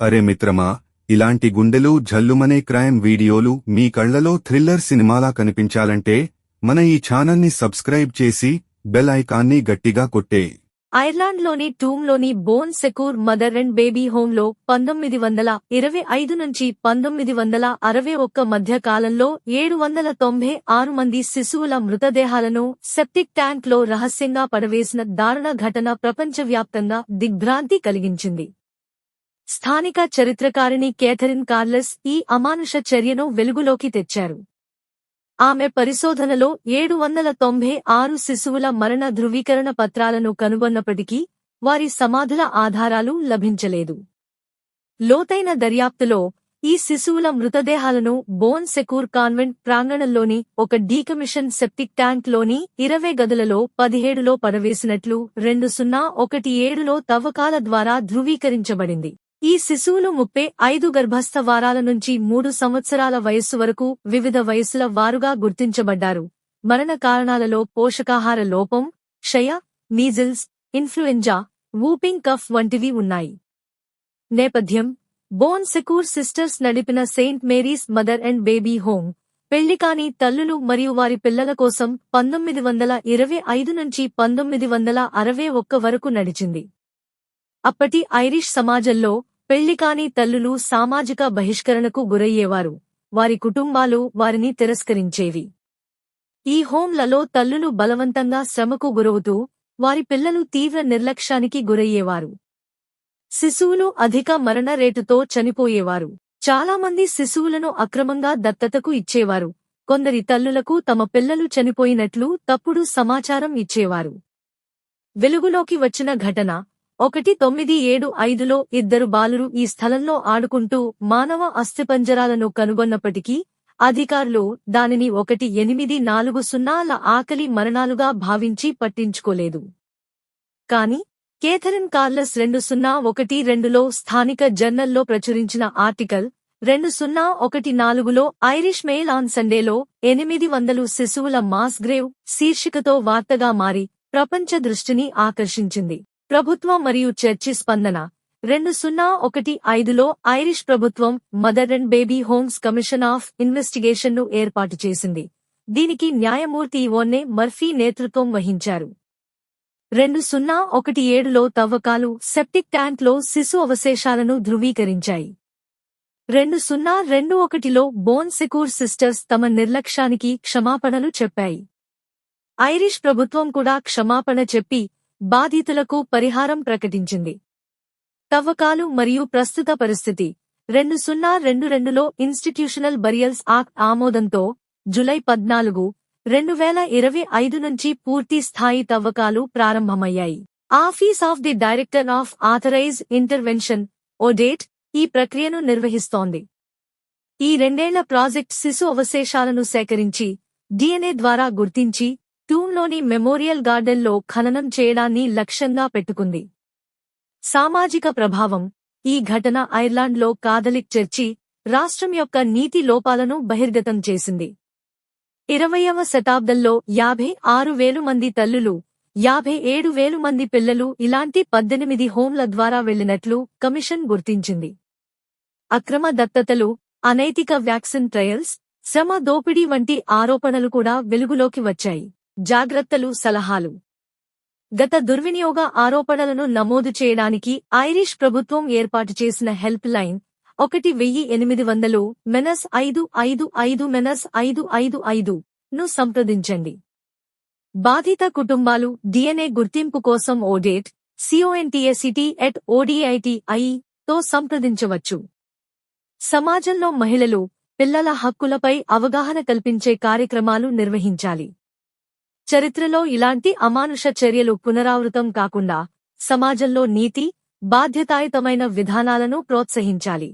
అరే మిత్రమా ఇలాంటి గుండెలు జల్లుమనే క్రైమ్ వీడియోలు మీ కళ్ళలో థ్రిల్లర్ సినిమాలా కనిపించాలంటే మన ఈ ఛానల్ని సబ్స్క్రైబ్ చేసి బెల్ ఐకాన్ని గట్టిగా కొట్టే. ఐర్లాండ్లోని టూమ్లోని Bon Secours mother and baby హోంలో పంతొమ్మిది వందల ఇరవై ఐదు నుంచి పంతొమ్మిది వందల అరవై ఒక్క మధ్య కాలంలో ఏడు వందల తొంభై ఆరు మంది శిశువుల మృతదేహాలను సెప్టిక్ ట్యాంక్లో రహస్యంగా పడవేసిన దారుణ ఘటన ప్రపంచవ్యాప్తంగా దిగ్భ్రాంతి కలిగించింది. స్థానిక చరిత్రకారిణి కేథరిన్ కార్లెస్ ఈ అమానుష చర్యను వెలుగులోకి తెచ్చారు. ఆమె పరిశోధనలో ఏడు వందల తొంభై ఆరు శిశువుల మరణ ధృవీకరణ పత్రాలను కనుగొన్నప్పటికీ వారి సమాధుల ఆధారాలు లభించలేదు. లోతైన దర్యాప్తులో ఈ శిశువుల మృతదేహాలను బోన్ సెకూర్ కాన్వెంట్ ప్రాంగణంలోని ఒక డీకమిషన్ సెప్టిక్ ట్యాంక్లోని ఇరవై గదులలో పదిహేడులో పడవేసినట్లు రెండు సున్నా ఒకటి ఏడులో తవ్వకాల ద్వారా ధృవీకరించబడింది. ఈ శిశువులు ముప్పై ఐదు గర్భస్థ వారాల నుంచి మూడు సంవత్సరాల వయస్సు వరకు వివిధ వయస్సుల వారుగా గుర్తించబడ్డారు. మరణ కారణాలలో పోషకాహార లోపం క్షయ మీజిల్స్ ఇన్ఫ్లుయెంజా వూపింగ్ కఫ్ వంటివి ఉన్నాయి. నేపథ్యం బోన్ సెకూర్ సిస్టర్స్ నడిపిన saint Mary's mother and baby home పెళ్ళికాని తల్లులు మరియు వారి పిల్లల కోసం పంతొమ్మిది వందల ఇరవై ఐదు నుంచి పంతొమ్మిది వందల అరవై ఒక్క వరకు నడిచింది. అప్పటి ఐరిష్ సమాజంలో పెళ్ళికాని తల్లులు సామాజిక బహిష్కరణకు గురయ్యేవారు. వారి కుటుంబాలు వారిని తిరస్కరించేవి. ఈ హోంలలో తల్లులు బలవంతంగా శ్రమకు గురవుతూ వారి పిల్లలు తీవ్ర నిర్లక్ష్యానికి గురయ్యేవారు. శిశువులు అధిక మరణ రేటుతో చనిపోయేవారు. చాలామంది శిశువులను అక్రమంగా దత్తతకు ఇచ్చేవారు. కొందరి తల్లులకు తమ పిల్లలు చనిపోయినట్లు తప్పుడు సమాచారం ఇచ్చేవారు. వెలుగులోకి వచ్చిన ఘటన. ఒకటి తొమ్మిది ఏడు ఐదులో ఇద్దరు బాలురు ఈ స్థలంలో ఆడుకుంటూ మానవ అస్థిపంజరాలను కనుగొన్నప్పటికీ అధికారులు దానిని ఒకటి ఎనిమిది నాలుగు సున్నాల ఆకలి మరణాలుగా భావించి పట్టించుకోలేదు. కాని కేథరిన్ కార్లస్ రెండు సున్నా ఒకటి రెండులో స్థానిక జర్నల్లో ప్రచురించిన ఆర్టికల్ రెండు సున్నా ఒకటి నాలుగులో ఐరిష్ మెయిల్ ఆన్ సండేలో ఎనిమిది వందలు శిశువుల మాస్ గ్రేవ్ శీర్షికతో వార్తగా మారి ప్రపంచ దృష్టిని ఆకర్షించింది. ప్రభుత్వం మరియు చర్చి స్పందన. రెండు సున్నా ఒకటి ఐదులో ఐరిష్ ప్రభుత్వం mother and baby homes commission of ఇన్వెస్టిగేషన్ను ఏర్పాటు చేసింది. దీనికి న్యాయమూర్తి ఓన్నే మర్ఫీ నేతృత్వం వహించారు. రెండు సున్నా ఒకటి ఏడులో తవ్వకాలు సెప్టిక్ ట్యాంక్లో శిశు అవశేషాలను ధృవీకరించాయి. రెండు సున్నా రెండు ఒకటిలో బోన్ సెకూర్ సిస్టర్స్ తమ నిర్లక్ష్యానికి క్షమాపణలు చెప్పాయి. ఐరిష్ ప్రభుత్వం కూడా క్షమాపణ చెప్పి బాధితులకు పరిహారం ప్రకటించింది. తవ్వకాలు మరియు ప్రస్తుత పరిస్థితి. రెండు సున్నా రెండు రెండులో ఇన్స్టిట్యూషనల్ బరియల్స్ యాక్ట్ ఆమోదంతో జులై పద్నాలుగు రెండు వేల ఇరవై ఐదు నుంచి పూర్తి స్థాయి తవ్వకాలు ప్రారంభమయ్యాయి. Office of the director of authorised intervention ఓడేట్ ఈ ప్రక్రియను నిర్వహిస్తోంది. ఈ రెండేళ్ళ ప్రాజెక్ట్ శిశు అవశేషాలను సేకరించి డిఎన్ఏ ద్వారా గుర్తించి టూన్లోని మెమోరియల్ గార్డెన్లో ఖననం చేయడాన్ని లక్ష్యంగా పెట్టుకుంది. సామాజిక ప్రభావం. ఈ ఘటన ఐర్లాండ్లో కాథలిక్ చర్చి రాష్ట్రం యొక్క నీతి లోపాలను బహిర్గతం చేసింది. ఇరవయవ శతాబ్దంలో యాభై ఆరు వేలు మంది తల్లులు యాభై ఏడు వేలు మంది పిల్లలు ఇలాంటి పద్దెనిమిది హోంల ద్వారా వెళ్ళినట్లు కమిషన్ గుర్తించింది. అక్రమ దత్తతలు అనైతిక వ్యాక్సిన్ ట్రయల్స్ శ్రమ దోపిడీ వంటి ఆరోపణలు కూడా వెలుగులోకి వచ్చాయి. జాగ్రత్తలు సలహాలు. గత దుర్వినియోగ ఆరోపణలను నమోదు చేయడానికి ఐరిష్ ప్రభుత్వం ఏర్పాటు చేసిన హెల్ప్ లైన్ ఒకటి వెయ్యి ఎనిమిది వందలు మెనస్ ఐదు ఐదు ఐదు మెనస్ ఐదు ఐదు ఐదు ను సంప్రదించండి. బాధిత కుటుంబాలు డిఎన్ఏ గుర్తింపు కోసం ఓడేట్ సిఓఎన్టీఎసిటీ ఎట్ ఓడిఐటిఐ తో సంప్రదించవచ్చు. సమాజంలో మహిళలు పిల్లల హక్కులపై అవగాహన కల్పించే కార్యక్రమాలు నిర్వహించాలి. చరిత్రలో ఇలాంటి అమానుష చర్యలు పునరావృతం కాకుండా సమాజంలో నీతి బాధ్యతాయుతమైన విధానాలను ప్రోత్సహించాలి.